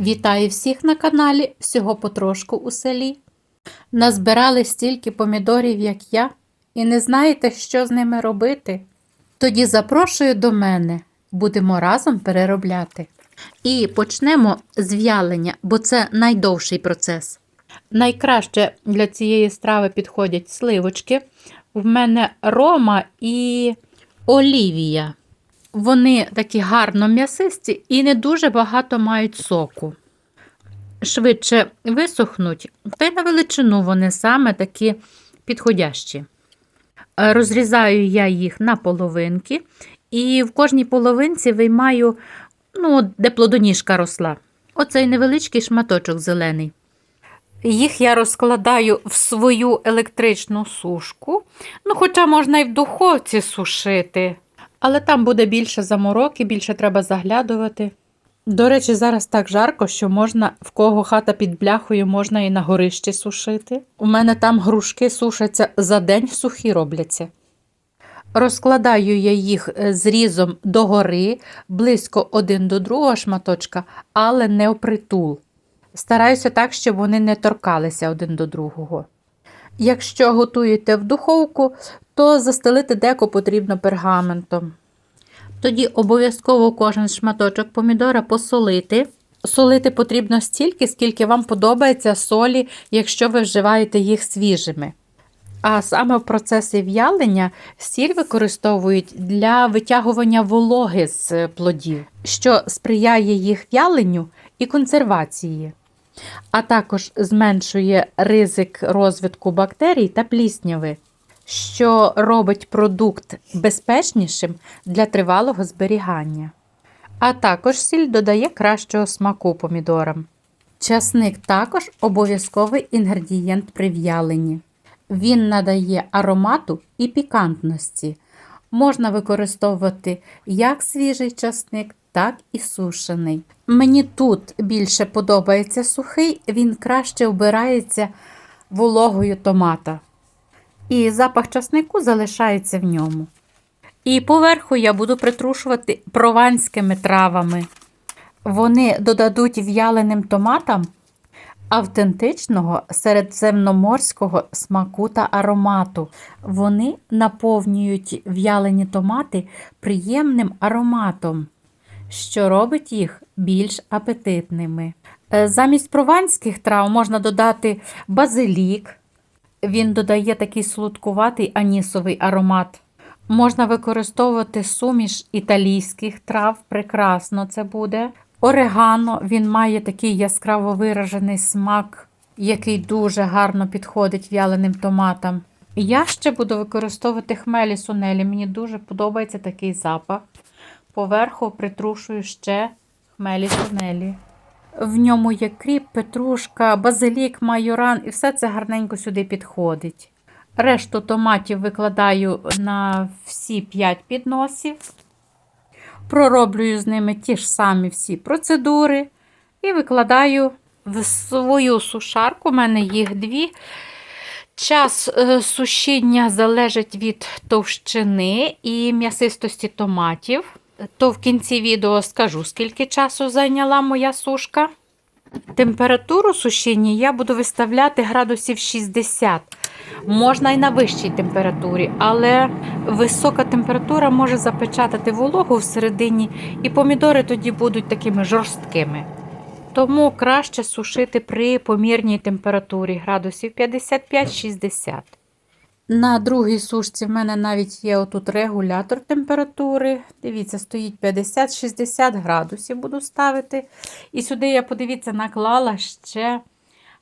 Вітаю всіх на каналі всього потрошку у селі. Назбирали стільки помідорів, як я, і не знаєте, що з ними робити. Тоді запрошую до мене, будемо разом переробляти. І почнемо з в'ялення, бо це найдовший процес. Найкраще для цієї страви підходять сливочки. В мене рома і олівія. Вони такі гарно м'ясисті і не дуже багато мають соку. Швидше висохнуть, та й на величину вони саме такі підходящі. Е, Розрізаю я їх на половинки, і в кожній половинці виймаю, ну, де плодоніжка росла. Оцей невеличкий шматочок зелений. Їх я розкладаю в свою електричну сушку. Ну, хоча можна і в духовці сушити. Але там буде більше замороки, більше треба заглядувати. До речі, зараз так жарко, що можна, в кого хата під бляхою, можна і на горищі сушити. У мене там грушки сушаться за день сухі робляться. Розкладаю я їх е, зрізом догори, близько один до другого шматочка, але не опритул. Стараюся так, щоб вони не торкалися один до другого. Якщо готуєте в духовку, то застелити деко потрібно пергаментом. Тоді обов'язково кожен шматочок помідора посолити. Солити потрібно стільки, скільки вам подобається солі, якщо ви вживаєте їх свіжими. А саме в процесі в'ялення сіль використовують для витягування вологи з плодів, що сприяє їх в'яленню і консервації, а також зменшує ризик розвитку бактерій та плісняви, що робить продукт безпечнішим для тривалого зберігання. А також сіль додає кращого смаку помідорам. Часник також обов'язковий інгредієнт при в'яленні. Він надає аромату і пікантності. Можна використовувати як свіжий часник, так і сушений. Мені тут більше подобається сухий, він краще вбирається вологою томата. І запах часнику залишається в ньому. І поверху я буду притрушувати прованськими травами. Вони додадуть в'яленим томатам автентичного середземноморського смаку та аромату. Вони наповнюють в'ялені томати приємним ароматом, що робить їх більш апетитними. Е, Замість прованських трав можна додати базилік. Він додає такий солодкуватий анісовий аромат. Можна використовувати суміш італійських трав, прекрасно це буде. Орегано, він має такий яскраво виражений смак, який дуже гарно підходить в'яленим томатам. Я ще буду використовувати хмелі сунелі. Мені дуже подобається такий запах. Поверху притрушую ще хмелі сунелі. В ньому є кріп, петрушка, базилік, майоран, і все це гарненько сюди підходить. Решту томатів викладаю на всі 5 підносів. Пророблюю з ними ті ж самі всі процедури. І викладаю в свою сушарку. У мене їх дві. Час е, сушіння залежить від товщини і м'ясистості томатів. То в кінці відео скажу, скільки часу зайняла моя сушка. Температуру сушіння я буду виставляти градусів 60. Можна і на вищій температурі, але висока температура може запечатати вологу всередині, і помідори тоді будуть такими жорсткими. Тому краще сушити при помірній температурі градусів 55-60. На другій сушці в мене навіть є отут регулятор температури. Дивіться, стоїть 50-60 градусів буду ставити. І сюди я, подивіться, наклала ще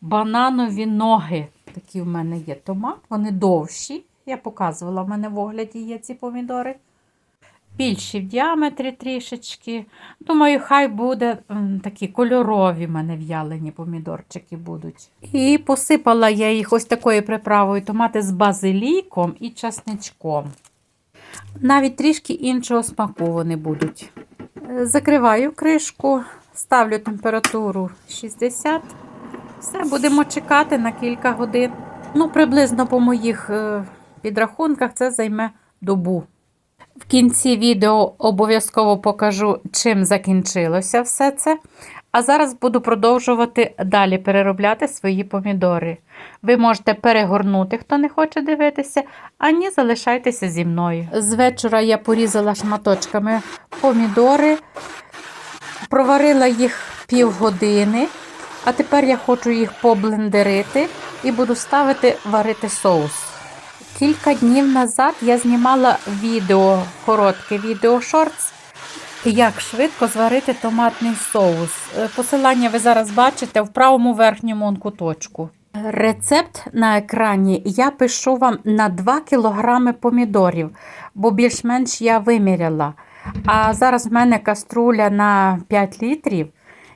бананові ноги. Такі в мене є томат, вони довші. Я показувала, в мене в огляді є ці помідори. Більші в діаметрі трішечки. Думаю, хай буде такі кольорові в мене в'ялені помідорчики будуть. І посипала я їх ось такою приправою томати з базиліком і часничком. Навіть трішки іншого смаку вони будуть. Закриваю кришку, ставлю температуру 60. Все, будемо чекати на кілька годин. Ну, приблизно по моїх е, підрахунках це займе добу. В кінці відео обов'язково покажу, чим закінчилося все це. А зараз буду продовжувати далі переробляти свої помідори. Ви можете перегорнути, хто не хоче дивитися, а ні, залишайтеся зі мною. З вечора я порізала шматочками помідори, проварила їх півгодини, а тепер я хочу їх поблендерити і буду ставити варити соус. Кілька днів назад я знімала відео, коротке відео шортс, як швидко зварити томатний соус. Е, Посилання ви зараз бачите в правому верхньому куточку. Рецепт на екрані я пишу вам на 2 кг помідорів, бо більш-менш я виміряла. А зараз в мене каструля на 5 літрів.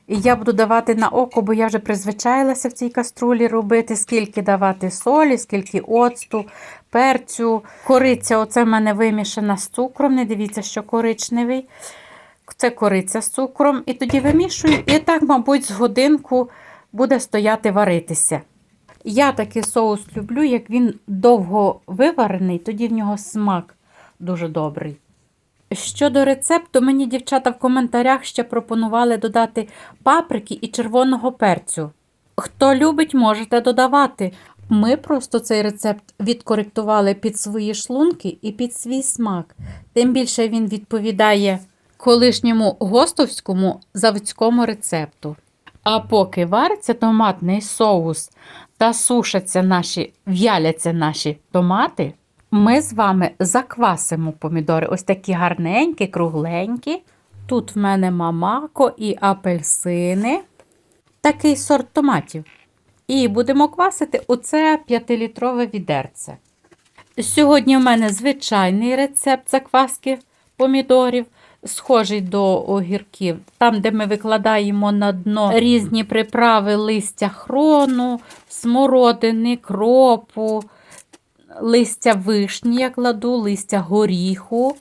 І я буду давати на око, бо я вже призвичаїлася в цій каструлі робити, скільки давати солі, скільки оцту, перцю. Кориця, оце в мене вимішана з цукром. Не дивіться, що коричневий. Це кориця з цукром. І тоді вимішую, і так, мабуть, з годинку буде стояти варитися. Я такий соус люблю, як він довго виварений, тоді в нього смак дуже добрий. Щодо рецепту, мені дівчата в коментарях ще пропонували додати паприки і червоного перцю. Хто любить, можете додавати. Ми просто цей рецепт відкоректували під свої шлунки і під свій смак. Тим більше він відповідає колишньому гостовському заводському рецепту. А поки вариться томатний соус та сушаться наші, в'яляться наші томати, ми з вами заквасимо помідори. Ось такі гарненькі, кругленькі. Тут в мене мамако і апельсини. Такий сорт томатів. І будемо квасити оце 5-літрове відерце. Сьогодні в мене звичайний рецепт закваски помідорів, схожий до огірків. Там, де ми викладаємо на дно різні приправи листя хрону, смородини, кропу, листя вишні я кладу, листя горіху.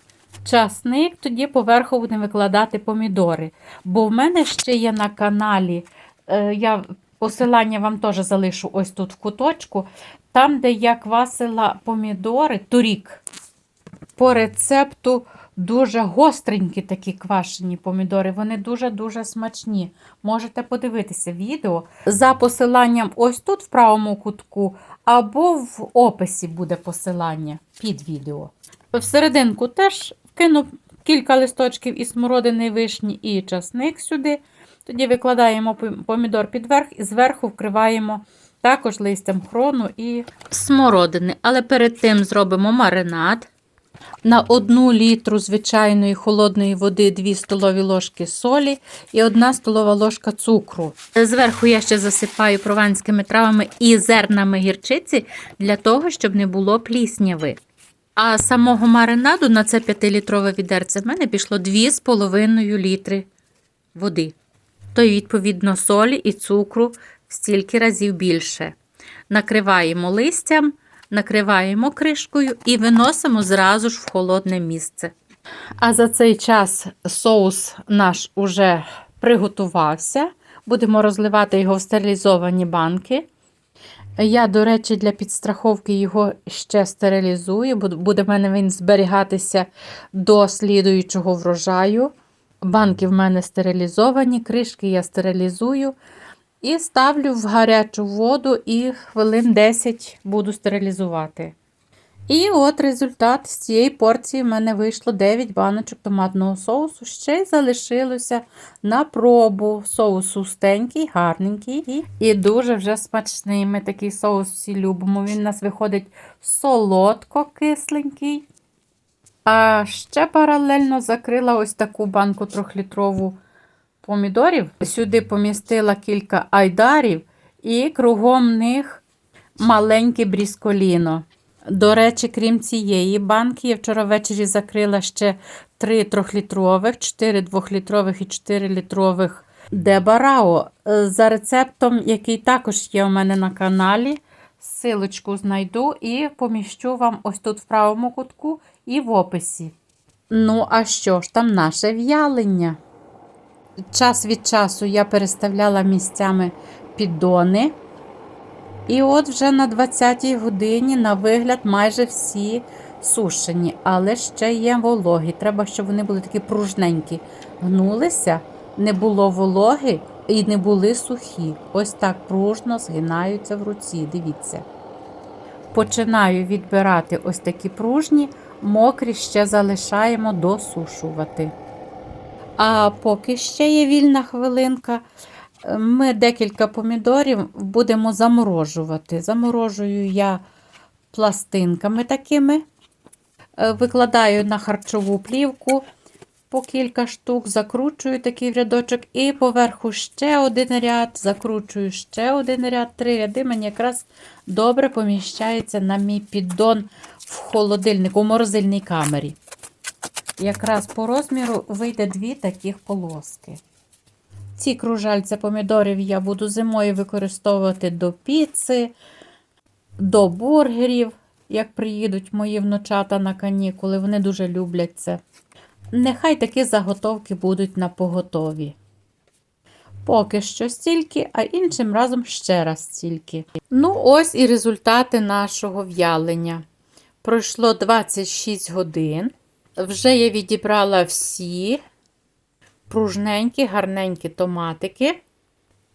Часник, тоді поверху будемо викладати помідори. Бо в мене ще є на каналі, е, я посилання вам теж залишу ось тут в куточку, там, де я квасила помідори торік. По рецепту дуже гостренькі такі квашені помідори. Вони дуже-дуже смачні. Можете подивитися відео за посиланням ось тут в правому кутку, або в описі буде посилання під відео. Всерединку теж вкину кілька листочків із смородини, вишні і часник сюди. Тоді викладаємо помідор підверх і зверху вкриваємо також листям хрону і смородини. Але перед тим зробимо маринад. На 1 літру звичайної холодної води 2 столові ложки солі і 1 столова ложка цукру. Зверху я ще засипаю прованськими травами і зернами гірчиці для того, щоб не було плісняви. А самого маринаду на це 5-літрове відерце в мене пішло 2,5 літри води. То, відповідно, солі і цукру стільки разів більше. Накриваємо листям, накриваємо кришкою і виносимо зразу ж в холодне місце. А за цей час соус наш уже приготувався. Будемо розливати його в стерилізовані банки. Я, до речі, для підстраховки його ще стерилізую, буде в мене він зберігатися до слідуючого врожаю. Банки в мене стерилізовані, кришки я стерилізую і ставлю в гарячу воду і хвилин 10 буду стерилізувати. І от результат з цієї порції в мене вийшло 9 баночок томатного соусу. Ще й залишилося на пробу. Соус устенький, гарненький і дуже вже смачний. Ми такий соус всі любимо. Він у нас виходить солодко-кисленький. А ще паралельно закрила ось таку банку трьохлітрову помідорів. Сюди помістила кілька айдарів і кругом них маленьке брісколіно. До речі, крім цієї банки, я вчора ввечері закрила ще 3 трьохлітрових, 4 двохлітрових і 4 літрових дебарао. За рецептом, який також є у мене на каналі. Силочку знайду і поміщу вам ось тут в правому кутку і в описі. Ну, а що ж там наше в'ялення? Час від часу я переставляла місцями піддони. І от вже на 20-й годині, на вигляд, майже всі сушені, але ще є вологі. Треба, щоб вони були такі пружненькі. Гнулися, не було вологи, і не були сухі. Ось так пружно згинаються в руці. Дивіться. Починаю відбирати ось такі пружні, мокрі ще залишаємо досушувати. А поки ще є вільна хвилинка, ми декілька помідорів будемо заморожувати. Заморожую я пластинками такими, Е, викладаю на харчову плівку по кілька штук, закручую такий рядочок, і поверху ще один ряд, закручую ще один ряд, три ряди. Мені якраз добре поміщається на мій піддон в холодильнику, у морозильній камері. Якраз по розміру вийде дві таких полоски. Ці кружальця помідорів я буду зимою використовувати до піци, до бургерів, як приїдуть мої внучата на канікули. Вони дуже люблять це. Нехай такі заготовки будуть на поготові. Поки що стільки, а іншим разом ще раз стільки. Ну, ось і результати нашого в'ялення. Пройшло 26 годин. Вже я відібрала всі пружненькі, гарненькі томатики.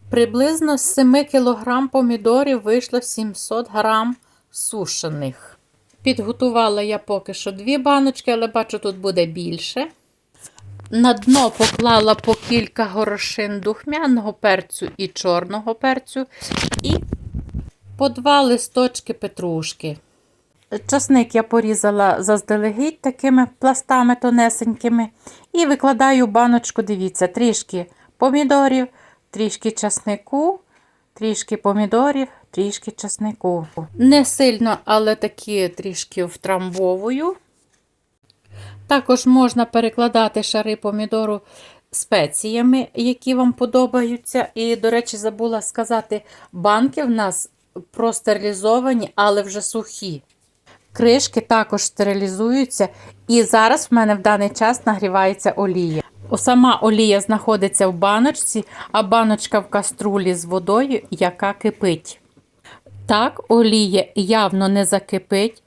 Приблизно з 7 кг помідорів вийшло 700 г сушених. Підготувала я поки що дві баночки, але бачу, тут буде більше. На дно поклала по кілька горошин духмяного перцю і чорного перцю, і по два листочки петрушки. Часник я порізала заздалегідь такими пластами тонесенькими. І викладаю баночку, дивіться, трішки помідорів, трішки часнику, трішки помідорів, трішки часнику. Не сильно, але такі трішки втрамбовую. Також можна перекладати шари помідору спеціями, які вам подобаються. І, до речі, забула сказати, банки в нас простерилізовані, але вже сухі. Кришки також стерилізуються, і зараз в мене в даний час нагрівається олія. Сама олія знаходиться в баночці, а баночка в каструлі з водою, яка кипить. Так, олія явно не закипить.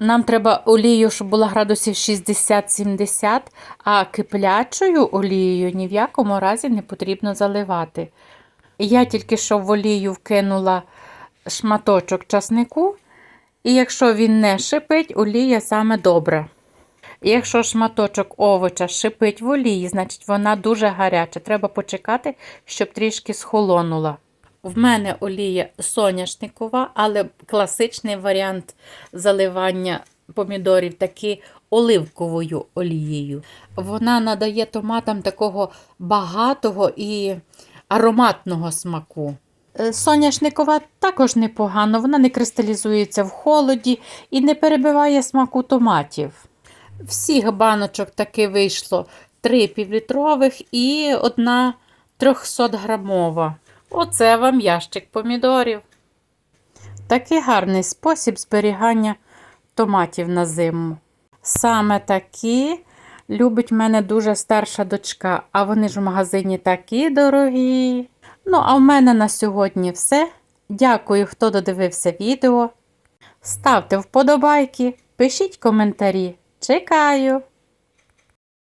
Нам треба олію, щоб була градусів 60-70, а киплячою олією ні в якому разі не потрібно заливати. Я тільки що в олію вкинула шматочок часнику, і якщо він не шипить, олія саме добра. І Якщо шматочок овоча шипить в олії, значить вона дуже гаряча. Треба почекати, щоб трішки схолонула. В мене олія соняшникова, але класичний варіант заливання помідорів такий оливковою олією. Вона надає томатам такого багатого і ароматного смаку. Е, Соняшникова також непогано, вона не кристалізується в холоді і не перебиває смаку томатів. Всіх баночок таки вийшло 3 півлітрових і одна 300 грамова. Оце вам ящик помідорів. Такий гарний спосіб зберігання томатів на зиму. Саме такі любить мене дуже старша дочка, а вони ж в магазині такі дорогі. Ну, а в мене на сьогодні все. Дякую, хто додивився відео. Ставте вподобайки, пишіть коментарі. Чекаю!